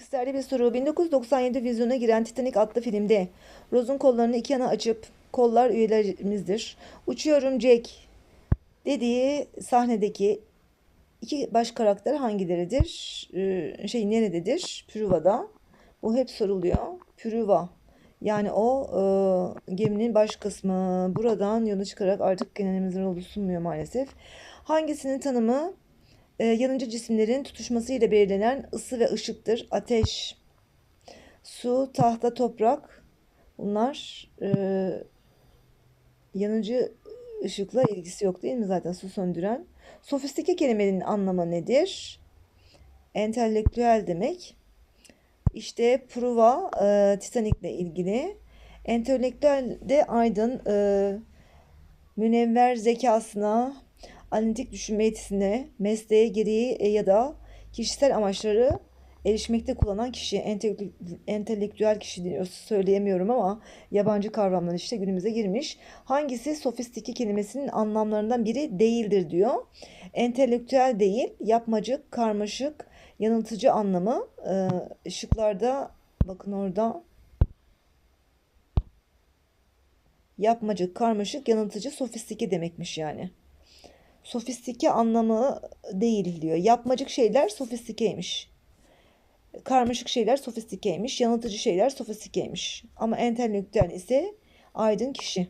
İsterdi bir soru. 1997 vizyona giren Titanic adlı filmde Rose'un kollarını iki yana açıp kollar üyelerimizdir. Uçuyorum Jack dediği sahnedeki iki baş karakter hangileridir? Ee, şey nerededir? Pruva'da. Bu hep soruluyor. Pruva. Yani o e, geminin baş kısmı. Buradan yola çıkarak artık genelimizin sunmuyor maalesef. Hangisinin tanımı e, yanıcı cisimlerin tutuşmasıyla belirlenen ısı ve ışıktır. Ateş, su, tahta, toprak. Bunlar e, yanıcı ışıkla ilgisi yok değil mi zaten su söndüren? Sofistike kelimenin anlamı nedir? Entelektüel demek. İşte Pruva e, Titanic'le ilgili. Entelektüel de aydın, e, münevver zekasına, analitik düşünme yetisine, mesleğe gereği e, ya da kişisel amaçları erişmekte kullanan kişi, entelektü- entelektüel kişi diyor. Söyleyemiyorum ama yabancı kavramlar işte günümüze girmiş. Hangisi sofistike kelimesinin anlamlarından biri değildir diyor. Entelektüel değil, yapmacık, karmaşık, yanıltıcı anlamı. Ee, şıklarda bakın orada yapmacık, karmaşık, yanıltıcı, sofistike demekmiş yani. Sofistike anlamı değil diyor. Yapmacık şeyler sofistikeymiş. Karmaşık şeyler sofistikeymiş. Yanıltıcı şeyler sofistikeymiş. Ama entelektüel ise aydın kişi.